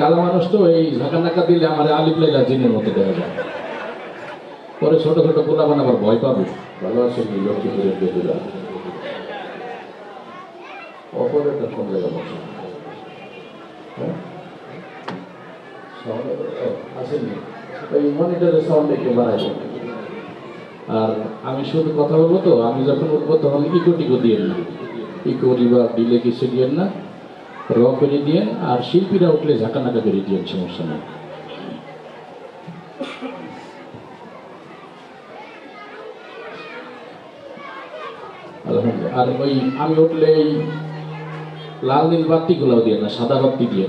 কালো মানুষ তো, এই ঝাঁকা দিলে আমার আলিপ লেলা জিনের মতো দেখা যায়। পরে ছোট ছোট পোলা বানাবার ভয় পাবে। ভালো আছে কি লক্ষ্মীপুরের বেদুরা অপরেটা কোন জায়গা বসে? হ্যাঁ? আসেনি ওই মনিটরের সাউন্ড একটু বাড়াই আর আমি শুধু কথা বলব তো, আমি যখন উঠবো তখন ইকো টিকো দিয়ে না। ইকো রিভার দিলে কিছু দিয়েন না। র করে দিয়ে আর শিল্পীরা উঠলে ঝাঁকা নাকা করে দিয়েন সমস্যা নেই। আর ওই আমি উঠলে এই লাল নীল বাতিগুলোও দিয়ে না, সাদা বাতি দিয়ে।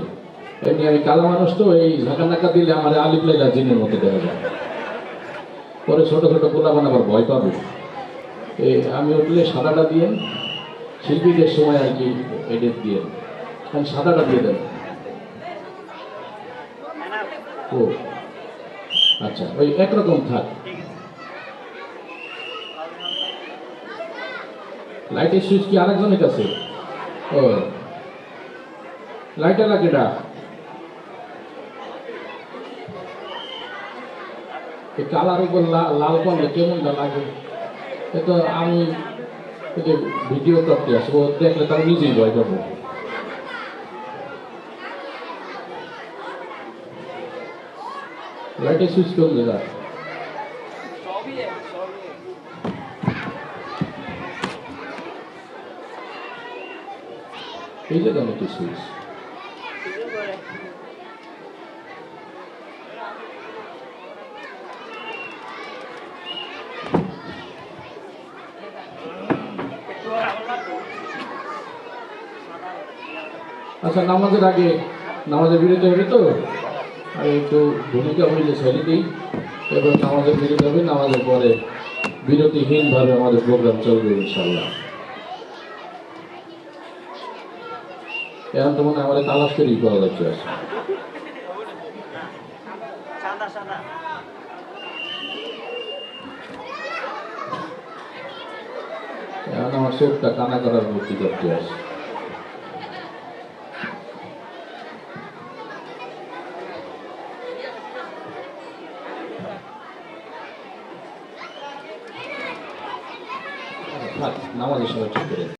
এমনি আমি কালো মানুষ তো, এই ঝাঁকা নাকা দিলে আমার আলিপ লেলা জিনের মতো দেখা যায়। পরে ছোট ছোট পোলা বানাবার ভয় পাবে। এই আমি উঠলে সাদাটা দিয়ে, শিল্পীদের সময় আর কি এডিট দিয়ে। কারণ সাদাটা দিয়ে দেন। ও আচ্ছা ওই একরকম থাক। লাইটের সুইচ কি আরেকজনের কাছে? ও, লাইটার লাগে এই কালার উপর লাল করলে কেমনটা লাগে? এ তো আমি ভিডিও করতে আসব, দেখলে তার নিজেই ভয় পাবো। লাইটের সুইচ কোন জায়গা এই যে দাম একটি সুইচ আচ্ছা নামাজের আগে নামাজের বিরতি হবে তো? একটু ভূমিকা হইলে দিই এবার নামাজের বিরতি হবে নামাজের পরে বিরতিহীনভাবে আমাদের প্রোগ্রাম চলবে ইনশাল্লাহ এখন তো মনে আমাদের তালাশ করেই পাওয়া যাচ্ছে এখন আমার চোখটা কানা করার বুদ্ধি করতে আছে থাক, নামাজের সময় ঠিক করে